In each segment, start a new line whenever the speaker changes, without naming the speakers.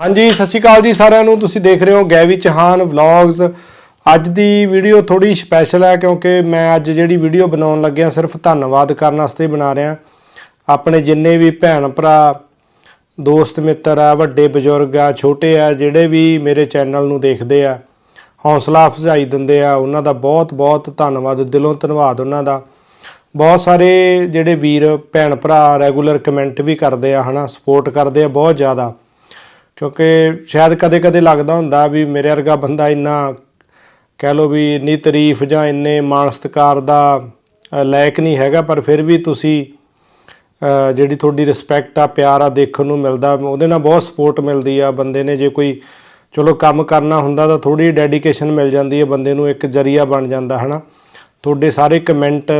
ਹਾਂਜੀ, ਸਤਿ ਸ਼੍ਰੀ ਅਕਾਲ ਜੀ ਸਾਰਿਆਂ ਨੂੰ। ਤੁਸੀਂ ਦੇਖ ਰਹੇ ਹੋ ਗੈਵੀ ਚਹਾਨ ਵਲੌਗਸ ਅੱਜ ਦੀ ਵੀਡੀਓ ਥੋੜੀ ਸਪੈਸ਼ਲ ਹੈ ਕਿਉਂਕਿ ਮੈਂ ਅੱਜ ਜਿਹੜੀ ਵੀਡੀਓ ਬਣਾਉਣ ਲੱਗਿਆ, ਸਿਰਫ ਧੰਨਵਾਦ ਕਰਨ ਵਾਸਤੇ ਬਣਾ ਰਿਹਾ। ਆਪਣੇ ਜਿੰਨੇ ਵੀ ਭੈਣ ਭਰਾ, ਦੋਸਤ ਮਿੱਤਰ ਆ, ਵੱਡੇ ਬਜ਼ੁਰਗ ਆ, ਛੋਟੇ ਆ, ਜਿਹੜੇ ਵੀ ਮੇਰੇ ਚੈਨਲ ਨੂੰ ਦੇਖਦੇ ਆ, ਹੌਸਲਾ ਅਫਜ਼ਾਈ ਦਿੰਦੇ ਆ, ਉਹਨਾਂ ਦਾ ਬਹੁਤ ਬਹੁਤ ਧੰਨਵਾਦ, ਦਿਲੋਂ ਧੰਨਵਾਦ ਉਹਨਾਂ ਦਾ। ਬਹੁਤ ਸਾਰੇ ਜਿਹੜੇ ਵੀਰ, ਭੈਣ ਭਰਾ ਰੈਗੂਲਰ ਕਮੈਂਟ ਵੀ ਕਰਦੇ ਆ, ਹਨਾ ਸਪੋਰਟ ਕਰਦੇ ਆ ਬਹੁਤ ਜ਼ਿਆਦਾ। ਕਿਉਂਕਿ ਸ਼ਾਇਦ ਕਦੇ-ਕਦੇ ਲੱਗਦਾ ਹੁੰਦਾ ਵੀ ਮੇਰੇ ਵਰਗਾ ਬੰਦਾ ਇੰਨਾ ਕਹਿ ਲੋ ਵੀ ਇੰਨੀ ਤਾਰੀਫ ਜਾਂ ਇੰਨੇ ਮਾਣ ਸਤਿਕਾਰ ਦਾ ਲਾਇਕ ਨਹੀਂ ਹੈਗਾ, ਪਰ ਫਿਰ ਵੀ ਤੁਸੀਂ ਜਿਹੜੀ ਤੁਹਾਡੀ ਰਿਸਪੈਕਟ ਆ, ਪਿਆਰ ਆ, ਦੇਖਣ ਨੂੰ ਮਿਲਦਾ, ਉਹਦੇ ਨਾਲ ਬਹੁਤ ਸਪੋਰਟ ਮਿਲਦੀ ਆ ਬੰਦੇ ਨੇ, ਜੇ ਕੋਈ ਚਲੋ ਕੰਮ ਕਰਨਾ ਹੁੰਦਾ ਤਾਂ ਥੋੜੀ ਡੈਡੀਕੇਸ਼ਨ ਮਿਲ ਜਾਂਦੀ ਹੈ, ਬੰਦੇ ਨੂੰ ਇੱਕ ਜਰੀਆ ਬਣ ਜਾਂਦਾ, ਹਨਾ? ਤੁਹਾਡੇ ਸਾਰੇ ਕਮੈਂਟ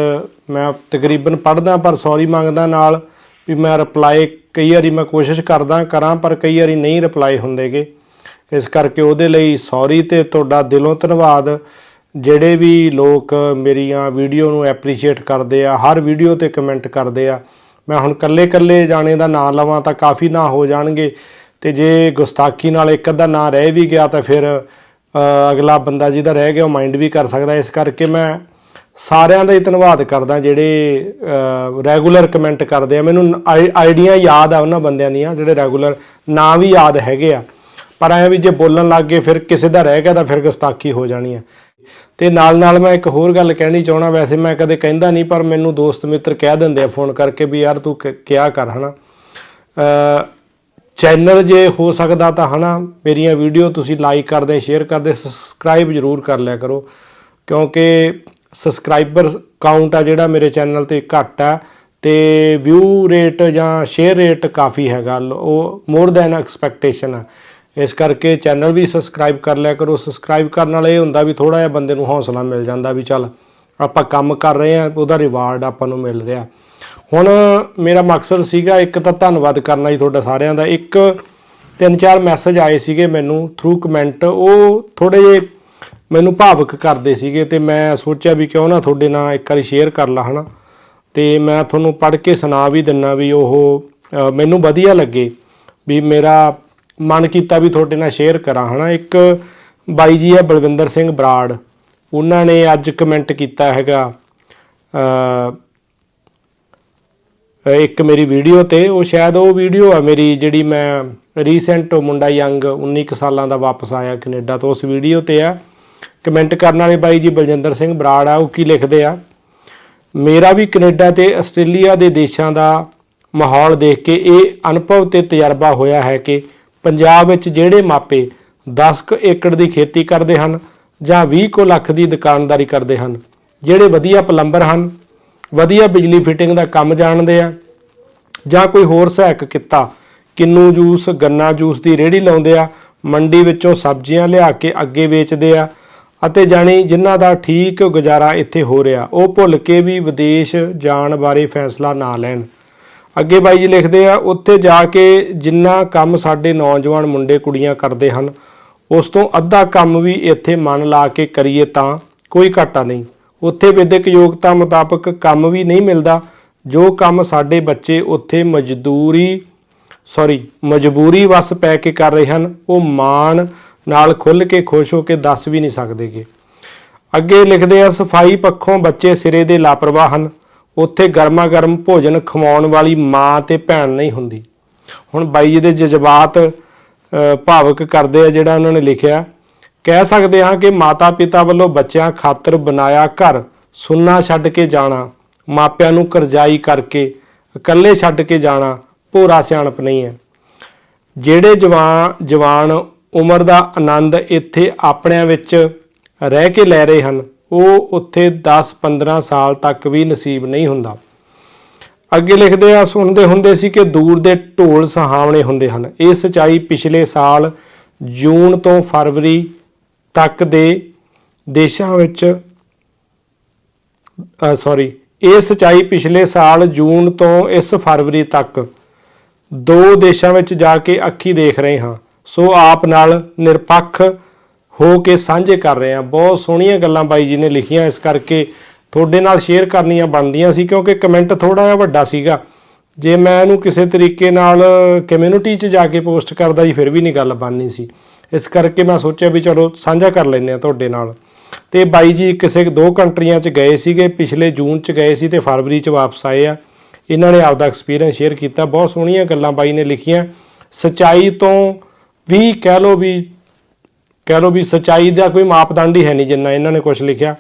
ਮੈਂ ਤਕਰੀਬਨ ਪੜ੍ਹਦਾ, ਪਰ ਸੌਰੀ ਮੰਗਦਾ ਨਾਲ ਵੀ ਮੈਂ ਰਿਪਲਾਈ ਕਈ ਵਾਰੀ ਮੈਂ ਕੋਸ਼ਿਸ਼ ਕਰਦਾ ਕਰਾਂ, ਪਰ ਕਈ ਵਾਰੀ ਨਹੀਂ ਰਿਪਲਾਈ ਹੁੰਦੇਗੇ। ਇਸ ਕਰਕੇ ਉਹਦੇ ਲਈ ਸੌਰੀ ਤੇ ਤੁਹਾਡਾ ਦਿਲੋਂ ਧੰਨਵਾਦ। ਜਿਹੜੇ ਵੀ ਲੋਕ ਮੇਰੀਆਂ ਵੀਡੀਓ ਨੂੰ ਐਪਰੀਸ਼ੀਏਟ ਕਰਦੇ ਆ, ਹਰ ਵੀਡੀਓ ਤੇ ਕਮੈਂਟ ਕਰਦੇ ਆ, ਮੈਂ ਹੁਣ ਕੱਲੇ-ਕੱਲੇ ਜਾਣੇ ਦਾ ਨਾਂ ਲਵਾਂ ਤਾਂ ਕਾਫੀ ਨਾਂ ਹੋ ਜਾਣਗੇ। ਤੇ ਜੇ ਗੁਸਤਾਖੀ ਨਾਲ ਇੱਕ ਅੱਧਾ ਨਾਂ ਰਹਿ ਵੀ ਗਿਆ ਤਾਂ ਫਿਰ ਅਗਲਾ ਬੰਦਾ ਜਿਹਦਾ ਰਹਿ ਗਿਆ ਉਹ ਮਾਈਂਡ ਵੀ ਕਰ ਸਕਦਾ। ਇਸ ਕਰਕੇ ਮੈਂ ਸਾਰਿਆਂ ਦਾ ਹੀ ਧੰਨਵਾਦ ਕਰਦਾ ਜਿਹੜੇ ਰੈਗੂਲਰ ਕਮੈਂਟ ਕਰਦੇ ਆ। ਮੈਨੂੰ ਆਈਡੀਆਂ ਯਾਦ ਆ ਉਹਨਾਂ ਬੰਦਿਆਂ ਦੀਆਂ ਜਿਹੜੇ ਰੈਗੂਲਰ ਨਾਂ ਵੀ ਯਾਦ ਹੈਗੇ ਆ। ਪਰ ਐ ਵੀ ਜੇ ਬੋਲਣ ਲੱਗ ਗਏ, ਫਿਰ ਕਿਸੇ ਦਾ ਰਹਿ ਗਿਆ ਤਾਂ ਫਿਰ ਗਸਤਾਖੀ ਹੋ ਜਾਣੀ ਆ। ਤੇ ਨਾਲ ਨਾਲ ਮੈਂ ਇੱਕ ਹੋਰ ਗੱਲ ਕਹਿਣੀ ਚਾਹਣਾ ਵੈਸੇ ਮੈਂ ਕਦੇ ਕਹਿੰਦਾ ਨਹੀਂ, ਪਰ ਮੈਨੂੰ ਦੋਸਤ ਮਿੱਤਰ ਕਹਿ ਦਿੰਦੇ ਆ ਫੋਨ ਕਰਕੇ ਵੀ ਯਾਰ ਤੂੰ ਕ- ਕਿਆ ਕਰ, ਹਨਾ? ਅ ਚੈਨਲ ਜੇ ਹੋ ਸਕਦਾ ਤਾਂ, ਹਨਾ, ਮੇਰੀਆਂ ਵੀਡੀਓ ਤੁਸੀਂ ਲਾਈਕ ਕਰਦੇ ਸ਼ੇਅਰ ਕਰਦੇ ਸਬਸਕ੍ਰਾਈਬ ਜ਼ਰੂਰ ਕਰ ਲਿਆ ਕਰੋ। ਕਿਉਂਕਿ ਸਬਸਕ੍ਰਾਈਬਰ ਕਾਊਂਟ ਆ ਜਿਹੜਾ ਮੇਰੇ ਚੈਨਲ ਤੇ ਘੱਟ ਆ, ਤੇ ਵਿਊ ਰੇਟ ਜਾਂ ਸ਼ੇਅਰ ਰੇਟ ਕਾਫੀ ਹੈਗਾ ਉਹ ਮੋਰ ਦੈਨ ਐਕਸਪੈਕਟੇਸ਼ਨ ਆ। ਇਸ ਕਰਕੇ ਚੈਨਲ ਵੀ ਸਬਸਕ੍ਰਾਈਬ ਕਰ ਲਿਆ ਕਰੋ। ਸਬਸਕ੍ਰਾਈਬ ਕਰਨ ਨਾਲ ਇਹ ਹੁੰਦਾ ਵੀ ਥੋੜਾ ਜਿਹਾ ਬੰਦੇ ਨੂੰ ਹੌਸਲਾ ਮਿਲ ਜਾਂਦਾ ਵੀ ਚੱਲ ਆਪਾਂ ਕੰਮ ਕਰ ਰਹੇ ਆ ਉਹਦਾ ਰਿਵਾਰਡ ਆਪਾਂ ਨੂੰ ਮਿਲ ਰਿਹਾ। ਹੁਣ ਮੇਰਾ ਮਕਸਦ ਸੀਗਾ ਇੱਕ ਤਾਂ ਧੰਨਵਾਦ ਕਰਨਾ ਜੀ ਤੁਹਾਡਾ ਸਾਰਿਆਂ ਦਾ। ਇੱਕ ਤਿੰਨ ਚਾਰ ਮੈਸੇਜ ਆਏ ਸੀਗੇ ਮੈਨੂੰ ਥਰੂ ਕਮੈਂਟ ਉਹ ਥੋੜੇ ਜਿਹੇ ਮੈਨੂੰ ਭਾਵਕ ਕਰਦੇ ਸੀਗੇ ਤੇ ਮੈਂ ਸੋਚਿਆ ਵੀ ਕਿਉਂ ਨਾ ਤੁਹਾਡੇ ਨਾਲ ਇੱਕ ਵਾਰੀ ਸ਼ੇਅਰ ਕਰ ਲਾ, ਹਨਾ? ਤੇ ਮੈਂ ਤੁਹਾਨੂੰ ਪੜ੍ਹ ਕੇ ਸੁਣਾ ਵੀ ਦਿੰਨਾ ਵੀ ਉਹ ਮੈਨੂੰ ਵਧੀਆ ਲੱਗੇ ਵੀ ਮੇਰਾ ਮਨ ਕੀਤਾ ਵੀ ਤੁਹਾਡੇ ਨਾਲ ਸ਼ੇਅਰ ਕਰਾਂ, ਹਨਾ? ਇੱਕ ਬਾਈ ਜੀ ਆ ਬਲਵਿੰਦਰ ਸਿੰਘ ਬਰਾੜ, ਉਹਨਾਂ ਨੇ ਅੱਜ ਕਮੈਂਟ ਕੀਤਾ ਹੈਗਾ ਇੱਕ ਮੇਰੀ ਵੀਡੀਓ ਤੇ, ਉਹ ਸ਼ਾਇਦ ਉਹ ਵੀਡੀਓ ਆ ਮੇਰੀ ਜਿਹੜੀ ਮੈਂ ਰੀਸੈਂਟ ਮੁੰਡਾ ਯੰਗ 19 ਕੁ ਸਾਲਾਂ ਦਾ ਵਾਪਸ ਆਇਆ ਕੈਨੇਡਾ, ਤੋਂ ਉਸ ਵੀਡੀਓ ਤੇ ਆ। ਕਮੈਂਟ ਕਰਨ ਵਾਲੇ ਬਾਈ ਜੀ ਬਲਜਿੰਦਰ ਸਿੰਘ ਬਰਾੜ ਆ, ਉਹ ਕੀ ਲਿਖਦੇ ਆ? ਮੇਰਾ ਵੀ ਕੈਨੇਡਾ ਤੇ ਆਸਟ੍ਰੇਲੀਆ ਦੇ ਦੇਸ਼ਾਂ ਦਾ ਮਾਹੌਲ ਦੇਖ ਕੇ ਇਹ ਅਨੁਭਵ ਤੇ ਤਜਰਬਾ ਹੋਇਆ ਹੈ ਕਿ ਪੰਜਾਬ ਵਿੱਚ ਜਿਹੜੇ ਮਾਪੇ 10 ਕੁ ਏਕੜ ਦੀ ਖੇਤੀ ਕਰਦੇ ਹਨ ਜਾਂ 20 ਕੁ ਲੱਖ ਦੀ ਦੁਕਾਨਦਾਰੀ ਕਰਦੇ ਹਨ, ਜਿਹੜੇ ਵਧੀਆ ਪਲੰਬਰ ਹਨ, ਵਧੀਆ ਬਿਜਲੀ ਫਿਟਿੰਗ ਦਾ ਕੰਮ ਜਾਣਦੇ ਆ ਜਾਂ ਕੋਈ ਹੋਰ ਸਹਾਇਕ ਕਿੱਤਾ, ਕਿੰਨੂ ਜੂਸ, ਗੰਨਾ ਜੂਸ ਦੀ ਰੇਹੜੀ ਲਾਉਂਦੇ ਆ, ਮੰਡੀ ਵਿੱਚੋਂ ਸਬਜ਼ੀਆਂ ਲਿਆ ਕੇ ਅੱਗੇ ਵੇਚਦੇ ਆ ਅਤੇ ਜਾਣੀ ਜਿਨ੍ਹਾਂ ਦਾ ਠੀਕ ਗੁਜ਼ਾਰਾ ਇੱਥੇ ਹੋ ਰਿਹਾ, ਉਹ ਭੁੱਲ ਕੇ ਵੀ ਵਿਦੇਸ਼ ਜਾਣ ਬਾਰੇ ਫੈਸਲਾ ਨਾ ਲੈਣ। ਅੱਗੇ ਬਾਈ ਜੀ ਲਿਖਦੇ ਆ, ਉੱਥੇ ਜਾ ਕੇ ਜਿੰਨਾ ਕੰਮ ਸਾਡੇ ਨੌਜਵਾਨ ਮੁੰਡੇ ਕੁੜੀਆਂ ਕਰਦੇ ਹਨ, ਉਸ ਤੋਂ ਅੱਧਾ ਕੰਮ ਵੀ ਇੱਥੇ ਮਨ ਲਾ ਕੇ ਕਰੀਏ ਤਾਂ ਕੋਈ ਘਾਟਾ ਨਹੀਂ। ਉੱਥੇ ਵਿਦਿਅਕ ਯੋਗਤਾ ਮੁਤਾਬਕ ਕੰਮ ਵੀ ਨਹੀਂ ਮਿਲਦਾ, ਜੋ ਕੰਮ ਸਾਡੇ ਬੱਚੇ ਉੱਥੇ ਮਜ਼ਦੂਰੀ ਸੌਰੀ ਮਜਬੂਰੀ ਵਸ ਪੈ ਕੇ ਕਰ ਰਹੇ ਹਨ, ਉਹ ਮਾਣ ਨਾਲ ਖੁੱਲ ਕੇ ਖੁਸ਼ ਹੋ ਕੇ ਦੱਸ ਵੀ ਨਹੀਂ ਸਕਦੇਗੇ। ਅੱਗੇ ਲਿਖਦੇ ਆ, ਸਫ਼ਾਈ ਪੱਖੋਂ ਬੱਚੇ ਸਿਰੇ ਦੇ ਲਾਪਰਵਾਹ ਹਨ। ਉੱਥੇ ਗਰਮਾ ਗਰਮ ਭੋਜਨ ਖਵਾਉਣ ਵਾਲੀ ਮਾਂ ਤੇ ਭੈਣ ਨਹੀਂ ਹੁੰਦੀ। ਹੁਣ ਬਾਈ ਜੀ ਦੇ ਜਜ਼ਬਾਤ ਭਾਵਕ ਕਰਦੇ ਆ ਜਿਹੜਾ ਉਹਨਾਂ ਨੇ ਲਿਖਿਆ। ਕਹਿ ਸਕਦੇ ਹਾਂ ਕਿ ਮਾਤਾ ਪਿਤਾ ਵੱਲੋਂ ਬੱਚਿਆਂ ਖਾਤਰ ਬਣਾਇਆ ਘਰ, ਸੁੰਨਾ ਛੱਡ ਕੇ ਜਾਣਾ, ਮਾਪਿਆਂ ਨੂੰ ਕਰਜ਼ਾਈ ਕਰਕੇ ਇਕੱਲੇ ਛੱਡ ਕੇ ਜਾਣਾ ਭੋਰਾ ਸਿਆਣਪ ਨਹੀਂ ਹੈ। ਜਿਹੜੇ ਜਵਾਨ ਜਵਾਨ ਉਮਰ ਦਾ ਆਨੰਦ ਇੱਥੇ ਆਪਣਿਆਂ ਵਿੱਚ ਰਹਿ ਕੇ ਲੈ ਰਹੇ ਹਨ। ਉਹ ਉੱਥੇ 10-15 ਸਾਲ ਤੱਕ ਵੀ ਨਸੀਬ ਨਹੀਂ ਹੁੰਦਾ। ਅੱਗੇ ਲਿਖਦੇ ਆ, ਸੁਣਦੇ ਹੁੰਦੇ ਸੀ ਕਿ ਦੂਰ ਦੇ ਢੋਲ ਸਹਾਵਣੇ ਹੁੰਦੇ ਹਨ। ਇਹ ਸਚਾਈ ਪਿਛਲੇ ਸਾਲ ਜੂਨ ਤੋਂ ਫਰਵਰੀ ਤੱਕ ਦੇ ਦੇਸ਼ਾਂ ਵਿੱਚ ਸੌਰੀ ਇਹ ਸਚਾਈ ਪਿਛਲੇ ਸਾਲ ਜੂਨ ਤੋਂ ਇਸ ਫਰਵਰੀ ਤੱਕ ਦੋ ਦੇਸ਼ਾਂ ਵਿੱਚ ਜਾ ਕੇ ਅੱਖੀ ਦੇਖ ਰਹੇ ਹਾਂ। ਸੋ ਆਪ ਨਾਲ ਨਿਰਪੱਖ ਹੋ ਕੇ ਸਾਂਝੇ ਕਰ ਰਹੇ ਹਾਂ। ਬਹੁਤ ਸੋਹਣੀਆਂ ਗੱਲਾਂ ਬਾਈ ਜੀ ਨੇ ਲਿਖੀਆਂ। ਇਸ ਕਰਕੇ ਤੁਹਾਡੇ ਨਾਲ ਸ਼ੇਅਰ ਕਰਨੀਆਂ ਬਣਦੀਆਂ ਸੀ ਕਿਉਂਕਿ ਕਮੈਂਟ ਥੋੜਾ ਜਿਹਾ ਵੱਡਾ ਸੀਗਾ। ਜੇ ਮੈਂ ਇਹਨੂੰ ਕਿਸੇ ਤਰੀਕੇ ਨਾਲ ਕਮਿਊਨਿਟੀ 'ਚ ਜਾ ਕੇ ਪੋਸਟ ਕਰਦਾ ਜੀ, ਫਿਰ ਵੀ ਨਹੀਂ ਗੱਲ ਬਣਨੀ ਸੀ। ਇਸ ਕਰਕੇ ਮੈਂ ਸੋਚਿਆ ਵੀ ਚਲੋ ਸਾਂਝਾ ਕਰ ਲੈਂਦੇ ਆ ਤੁਹਾਡੇ ਨਾਲ। ਤੇ ਬਾਈ ਜੀ ਕਿਸੇ ਦੋ ਕੰਟਰੀਆਂ 'ਚ ਗਏ ਸੀਗੇ, ਪਿਛਲੇ ਜੂਨ 'ਚ ਗਏ ਸੀ ਤੇ ਫਰਵਰੀ 'ਚ ਵਾਪਸ ਆਏ ਆ। ਇਹਨਾਂ ਨੇ ਆਪਦਾ ਐਕਸਪੀਰੀਅੰਸ ਸ਼ੇਅਰ ਕੀਤਾ। ਬਹੁਤ ਸੋਹਣੀਆਂ ਗੱਲਾਂ ਬਾਈ ਨੇ ਲਿਖੀਆਂ। ਸਚਾਈ ਤੋਂ ਵੀ ਕਹਿ ਲੋ ਵੀ, ਕਹਿ ਲੋ ਵੀ ਸਚਾਈ ਦਾ ਕੋਈ ਮਾਪਦੰਡ ਹੀ ਹੈ ਨਹੀਂ ਜਿੰਨਾ ਇਹਨਾਂ ਨੇ ਕੁਝ ਲਿਖਿਆ।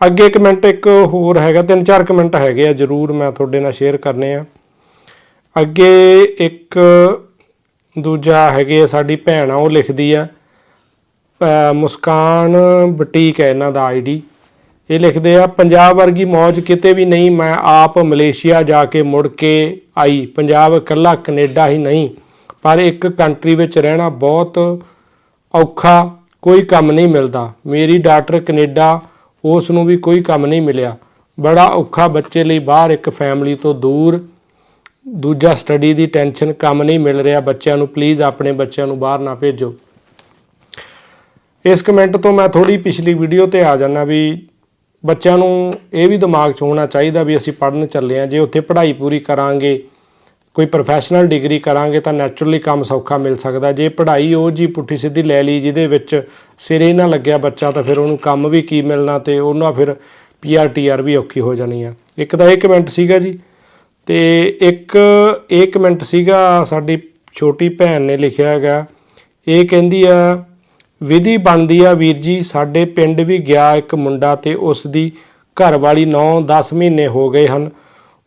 ਅੱਗੇ ਕਮੈਂਟ ਇੱਕ ਹੋਰ ਹੈਗਾ, ਤਿੰਨ ਚਾਰ ਕਮੈਂਟ ਹੈਗੇ ਆ, ਜਰੂਰ ਮੈਂ ਤੁਹਾਡੇ ਨਾਲ ਸ਼ੇਅਰ ਕਰਨੇ ਆ। ਅੱਗੇ ਇੱਕ ਦੂਜਾ ਹੈਗੇ ਆ, ਸਾਡੀ ਭੈਣ ਆ, ਉਹ ਲਿਖਦੀ ਆ ਮੁਸਕਾਨ ਬੁਟੀਕ ਹੈ ਇਹਨਾਂ ਦਾ ਆਈਡੀ ਇਹ ਲਿਖਦੇ ਆ, ਪੰਜਾਬ ਵਰਗੀ ਮੌਜ ਕਿਤੇ ਵੀ ਨਹੀਂ, ਮੈਂ ਆਪ ਮਲੇਸ਼ੀਆ ਜਾ ਕੇ ਮੁੜ ਕੇ ਆਈ। ਪੰਜਾਬ ਇਕੱਲਾ ਕੈਨੇਡਾ ਹੀ ਨਹੀਂ। ਪਰ ਇੱਕ ਕੰਟਰੀ ਵਿੱਚ ਰਹਿਣਾ ਬਹੁਤ ਔਖਾ ਕੋਈ ਕੰਮ ਨਹੀਂ ਮਿਲਦਾ। ਮੇਰੀ ਡਾਕਟਰ ਕੈਨੇਡਾ ਉਸ ਨੂੰ ਵੀ ਕੋਈ ਕੰਮ ਨਹੀਂ ਮਿਲਿਆ। ਬੜਾ ਔਖਾ ਬੱਚੇ ਲਈ ਬਾਹਰ ਇੱਕ ਫੈਮਿਲੀ ਤੋਂ ਦੂਰ, ਦੂਜਾ ਸਟੱਡੀ ਦੀ ਟੈਨਸ਼ਨ ਕੰਮ ਨਹੀਂ ਮਿਲ ਰਿਹਾ। ਬੱਚਿਆਂ ਨੂੰ ਪਲੀਜ਼ ਆਪਣੇ ਬੱਚਿਆਂ ਨੂੰ ਬਾਹਰ ਨਾ ਭੇਜੋ। ਇਸ ਕਮੈਂਟ ਤੋਂ ਮੈਂ ਥੋੜੀ ਪਿਛਲੀ ਵੀਡੀਓ ਤੇ ਆ ਜਾਣਾ ਵੀ ਬੱਚਿਆਂ ਨੂੰ ਇਹ ਵੀ ਦਿਮਾਗ 'ਚ ਹੋਣਾ ਚਾਹੀਦਾ ਵੀ ਅਸੀਂ ਪੜ੍ਹਨ ਚੱਲੇ ਆ ਜੇ ਉੱਥੇ ਪੜ੍ਹਾਈ ਪੂਰੀ ਕਰਾਂਗੇ ਕੋਈ ਪ੍ਰੋਫੈਸ਼ਨਲ ਡਿਗਰੀ ਕਰਾਂਗੇ ਤਾਂ ਨੈਚੁਰਲੀ ਕੰਮ ਸੌਖਾ ਮਿਲ ਸਕਦਾ। ਜੇ ਪੜ੍ਹਾਈ ਉਹ ਜੀ ਪੁੱਠੀ ਸਿੱਧੀ ਲੈ ਲਈ ਜਿਹਦੇ ਵਿੱਚ ਸਿਰੇ ਨਾ ਲੱਗਿਆ ਬੱਚਾ ਤਾਂ ਫਿਰ ਉਹਨੂੰ ਕੰਮ ਵੀ ਕੀ ਮਿਲਣਾ ਤੇ ਉਹਨਾਂ ਫਿਰ ਪੀਆਰ ਟੀਆਰ ਵੀ ਔਖੀ ਹੋ ਜਾਣੀ ਆ। ਇੱਕ ਤਾਂ ਇਹ ਕਮੈਂਟ ਸੀਗਾ ਜੀ ਤੇ ਇੱਕ ਇਹ ਕਮੈਂਟ ਸੀਗਾ ਸਾਡੀ ਛੋਟੀ ਭੈਣ ਨੇ ਲਿਖਿਆ ਹੈਗਾ, ਇਹ ਕਹਿੰਦੀ ਆ, ਵਿਧੀ ਬਣਦੀ ਆ ਵੀਰ ਜੀ, ਸਾਡੇ ਪਿੰਡ ਵੀ ਗਿਆ ਇੱਕ ਮੁੰਡਾ ਤੇ ਉਸ ਦੀ ਘਰ ਵਾਲੀ 9-10 ਮਹੀਨੇ ਹੋ ਗਏ ਹਨ।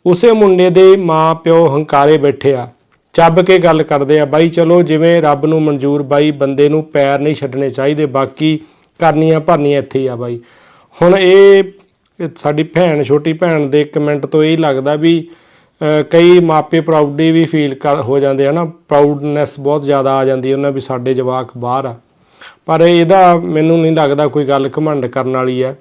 ਉਸੇ ਮੁੰਡੇ ਦੇ ਮਾਂ ਪਿਓ ਹੰਕਾਰੇ ਬੈਠੇ ਆ। ਚੱਬ ਕੇ ਗੱਲ ਕਰਦੇ ਆ, ਬਾਈ ਚਲੋ ਜਿਵੇਂ ਰੱਬ ਨੂੰ ਮਨਜ਼ੂਰ, ਬਾਈ ਬੰਦੇ ਨੂੰ ਪੈਰ ਨਹੀਂ ਛੱਡਣੇ ਚਾਹੀਦੇ, ਬਾਕੀ ਕਰਨੀਆਂ ਭਰਨੀਆਂ ਇੱਥੇ ਹੀ ਆ ਬਾਈ। ਹੁਣ ਇਹ ਸਾਡੀ ਭੈਣ, ਛੋਟੀ ਭੈਣ ਦੇ ਕਮੈਂਟ ਤੋਂ ਇਹ ਲੱਗਦਾ ਵੀ ਕਈ ਮਾਪੇ ਪ੍ਰਾਊਡੀ ਵੀ ਫੀਲ ਕਰ, ਹੋ ਜਾਂਦੇ ਆ ਨਾ ਪ੍ਰਾਊਡਨੈਸ ਬਹੁਤ ਜ਼ਿਆਦਾ ਆ ਜਾਂਦੀ ਉਹਨਾਂ ਵੀ ਸਾਡੇ ਜਵਾਕ ਬਾਹਰ ਆ। ਪਰ ਇਹਦਾ ਮੈਨੂੰ ਨਹੀਂ ਲੱਗਦਾ ਕੋਈ ਗੱਲ ਘਮੰਡ ਕਰਨ ਵਾਲੀ ਹੈ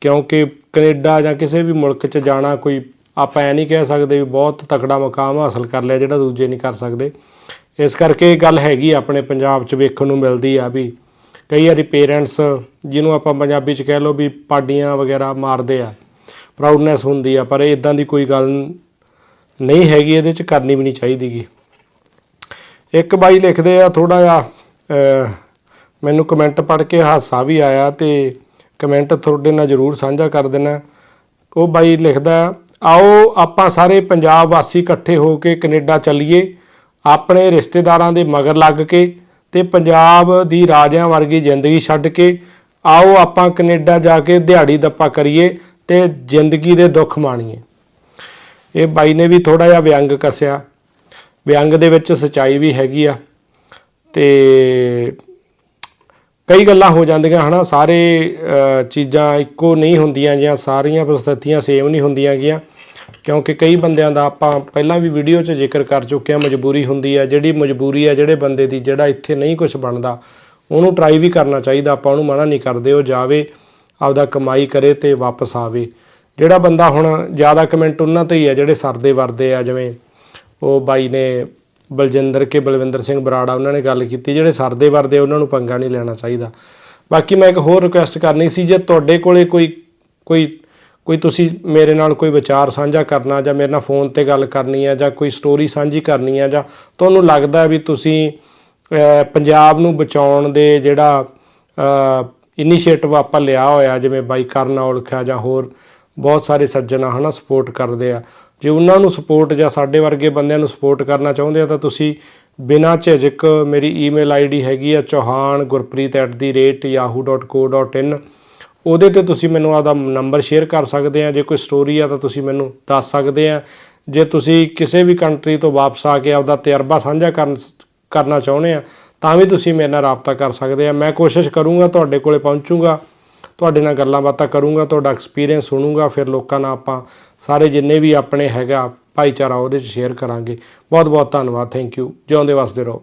ਕਿਉਂਕਿ ਕੈਨੇਡਾ ਜਾਂ ਕਿਸੇ ਵੀ ਮੁਲਕ 'ਚ ਜਾਣਾ ਕੋਈ ਆਪਾਂ ਐ ਨਹੀਂ ਕਹਿ ਸਕਦੇ ਵੀ ਬਹੁਤ ਤਕੜਾ ਮਕਾਮ ਹਾਸਲ ਕਰ ਲਿਆ ਜਿਹੜਾ ਦੂਜੇ ਨਹੀਂ ਕਰ ਸਕਦੇ। ਇਸ ਕਰਕੇ ਇਹ ਗੱਲ ਹੈਗੀ ਆਪਣੇ ਪੰਜਾਬ 'ਚ ਵੇਖਣ ਨੂੰ ਮਿਲਦੀ ਆ ਵੀ ਕਈ ਵਾਰੀ ਪੇਰੈਂਟਸ ਜਿਹਨੂੰ ਆਪਾਂ ਪੰਜਾਬੀ 'ਚ ਕਹਿ ਲਓ ਵੀ ਪਾਡੀਆਂ ਵਗੈਰਾ ਮਾਰਦੇ ਆ ਪ੍ਰਾਊਡਨੈਸ ਹੁੰਦੀ ਆ, ਪਰ ਇਦਾਂ ਦੀ ਕੋਈ ਗੱਲ ਨਹੀਂ ਹੈਗੀ, ਇਹਦੇ 'ਚ ਕਰਨੀ ਵੀ ਨਹੀਂ ਚਾਹੀਦੀਗੀ। ਇੱਕ ਬਾਈ ਲਿਖਦੇ ਆ ਥੋੜਾ ਜਿਹਾ ਮੈਨੂੰ ਕਮੈਂਟ ਪੜ੍ਹ ਕੇ ਹਾਸਾ ਵੀ ਆਇਆ ਤੇ ਕਮੈਂਟ ਤੁਹਾਡੇ ਨਾਲ ਜਰੂਰ ਸਾਂਝਾ ਕਰ ਦੇਣਾ। ਉਹ ਬਾਈ ਲਿਖਦਾ ਆਓ ਆਪਾਂ ਸਾਰੇ ਪੰਜਾਬ ਵਾਸੀ ਇਕੱਠੇ ਹੋ ਕੇ ਕੈਨੇਡਾ ਚੱਲੀਏ, ਆਪਣੇ ਰਿਸ਼ਤੇਦਾਰਾਂ ਦੇ ਮਗਰ ਲੱਗ ਕੇ ਤੇ ਪੰਜਾਬ ਦੀ ਰਾਜਿਆਂ ਵਰਗੀ ਜ਼ਿੰਦਗੀ ਛੱਡ ਕੇ ਆਓ ਆਪਾਂ ਕੈਨੇਡਾ ਜਾ ਕੇ ਦਿਹਾੜੀ ਦੱਪਾ ਕਰੀਏ ਤੇ ਜ਼ਿੰਦਗੀ ਦੇ ਦੁੱਖ ਮਾਣੀਏ। ਇਹ ਬਾਈ ਨੇ ਵੀ ਥੋੜਾ ਜਿਹਾ ਵਿਅੰਗ ਕੱਸਿਆ। ਵਿਅੰਗ ਦੇ ਵਿੱਚ ਸਚਾਈ ਵੀ ਹੈਗੀ ਆ ਤੇ ਕਈ ਗੱਲਾਂ ਹੋ ਜਾਂਦੀਆਂ, ਹਨਾ? ਸਾਰੇ ਚੀਜ਼ਾਂ ਇੱਕੋ ਨਹੀਂ ਹੁੰਦੀਆਂ ਜਾਂ ਸਾਰੀਆਂ ਪਰਿਸਥਿਤੀਆਂ ਸੇਮ ਨਹੀਂ ਹੁੰਦੀਆਂ ਗੀਆਂ। ਕਿਉਂਕਿ ਕਈ ਬੰਦਿਆਂ ਦਾ ਆਪਾਂ ਪਹਿਲਾਂ ਵੀ ਵੀਡੀਓ 'ਚ ਜ਼ਿਕਰ ਕਰ ਚੁੱਕੇ ਹਾਂ, ਮਜਬੂਰੀ ਹੁੰਦੀ ਹੈ ਜਿਹੜੀ ਮਜਬੂਰੀ ਆ ਜਿਹੜੇ ਬੰਦੇ ਦੀ, ਜਿਹੜਾ ਇੱਥੇ ਨਹੀਂ ਕੁਝ ਬਣਦਾ, ਉਹਨੂੰ ਟਰਾਈ ਵੀ ਕਰਨਾ ਚਾਹੀਦਾ, ਆਪਾਂ ਉਹਨੂੰ ਮਨਾ ਨਹੀਂ ਕਰਦੇ, ਉਹ ਜਾਵੇ, ਆਪਦਾ ਕਮਾਈ ਕਰੇ ਤੇ ਵਾਪਸ ਆਵੇ। ਜਿਹੜਾ ਬੰਦਾ ਹੁਣ ਜ਼ਿਆਦਾ ਕਮੈਂਟ ਉਹਨਾਂ ਤੇ ਹੀ ਹੈ ਜਿਹੜੇ ਸਰਦੇ ਵਰਦੇ ਆ, ਜਿਵੇਂ ਉਹ ਬਾਈ ਨੇ ਬਲਜਿੰਦਰ ਕੇ ਬਲਵਿੰਦਰ ਸਿੰਘ ਬਰਾੜਾ ਉਹਨਾਂ ਨੇ ਗੱਲ ਕੀਤੀ, ਜਿਹੜੇ ਸਰਦੇ ਵਰਦੇ ਉਹਨਾਂ ਨੂੰ ਪੰਗਾ ਨਹੀਂ ਲੈਣਾ ਚਾਹੀਦਾ। ਬਾਕੀ ਮੈਂ ਇੱਕ ਹੋਰ ਰਿਕੁਐਸਟ ਕਰਨੀ ਸੀ, ਜੇ ਤੁਹਾਡੇ ਕੋਲੇ ਕੋਈ ਕੋਈ ਕੋਈ ਤੁਸੀਂ ਮੇਰੇ ਨਾਲ ਕੋਈ ਵਿਚਾਰ ਸਾਂਝਾ ਕਰਨਾ ਜਾਂ ਮੇਰੇ ਨਾਲ ਫੋਨ ਤੇ ਗੱਲ ਕਰਨੀ ਹੈ ਜਾਂ ਕੋਈ ਸਟੋਰੀ ਸਾਂਝੀ ਕਰਨੀ ਹੈ ਜਾਂ ਤੁਹਾਨੂੰ ਲੱਗਦਾ ਵੀ ਤੁਸੀਂ ਪੰਜਾਬ ਨੂੰ ਬਚਾਉਣ ਦੇ ਜਿਹੜਾ ਇਨੀਸ਼ੀਏਟਿਵ ਆਪਾਂ ਲਿਆ ਹੋਇਆ, ਜਿਵੇਂ ਬਾਈ ਕਰਨ ਔਲਖਾ ਜਾਂ ਹੋਰ ਬਹੁਤ ਸਾਰੇ ਸੱਜਣ ਆ ਹਨਾ ਸਪੋਰਟ ਕਰਦੇ ਆ ਜੇ ਉਹਨਾਂ ਨੂੰ ਸਪੋਰਟ ਜਾਂ ਸਾਡੇ ਵਰਗੇ ਬੰਦਿਆਂ ਨੂੰ ਸਪੋਰਟ ਕਰਨਾ ਚਾਹੁੰਦੇ ਆ ਤਾਂ ਤੁਸੀਂ ਬਿਨਾਂ ਝਿਜਕ ਮੇਰੀ ਈਮੇਲ ਆਈਡੀ ਹੈਗੀ ਆ ਚੌਹਾਨ chauhan.gurpreet@yahoo.co.in ਉਹਦੇ ਤੇ ਤੁਸੀਂ ਮੈਨੂੰ ਆਦਾ ਨੰਬਰ ਸ਼ੇਅਰ ਕਰ ਸਕਦੇ ਆ। ਜੇ ਕੋਈ ਸਟੋਰੀ ਆ ਤਾਂ ਤੁਸੀਂ ਮੈਨੂੰ ਦੱਸ ਸਕਦੇ ਆ। ਜੇ ਤੁਸੀਂ ਕਿਸੇ ਵੀ ਕੰਟਰੀ ਤੋਂ ਵਾਪਸ ਆ ਕੇ ਆਪਦਾ ਤਜਰਬਾ ਸਾਂਝਾ ਕਰਨ, ਕਰਨਾ ਚਾਹੁੰਦੇ ਆ, ਤਾਂ ਵੀ ਤੁਸੀਂ ਮੇਰੇ ਨਾਲ ਰਾਬਤਾ ਕਰ ਸਕਦੇ ਆ। ਮੈਂ ਕੋਸ਼ਿਸ਼ ਕਰੂੰਗਾ ਤੁਹਾਡੇ ਕੋਲੇ ਪਹੁੰਚੂੰਗਾ, ਤੁਹਾਡੇ ਨਾਲ ਗੱਲਾਂ ਬਾਤਾਂ ਕਰੂੰਗਾ, ਤੁਹਾਡਾ ਐਕਸਪੀਰੀਅੰਸ ਸੁਣੂੰਗਾ, ਫਿਰ ਲੋਕਾਂ ਨਾਲ ਆਪਾਂ ਸਾਰੇ ਜਿੰਨੇ ਵੀ ਆਪਣੇ ਹੈਗਾ ਭਾਈਚਾਰਾ ਉਹਦੇ 'ਚ ਸ਼ੇਅਰ ਕਰਾਂਗੇ। ਬਹੁਤ ਬਹੁਤ ਧੰਨਵਾਦ। ਥੈਂਕ ਯੂ ਜਿਉਂਦੇ ਵਸਦੇ ਰਹੋ।